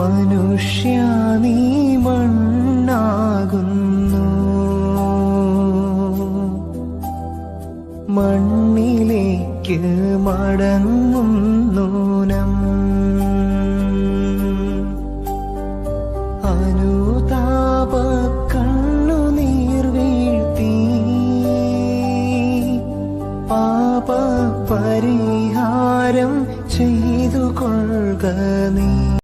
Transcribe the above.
മനുഷ്യ നീ മണ്ണാകുന്നു. മണ്ണിലേക്ക് മടങ്ങുന്നു നം. അനുതാപ കണ്ണുനീർ വീഴ്ത്തി. പാപ പരിഹാരം ചെയ്തു കൊള്ളുക നീ.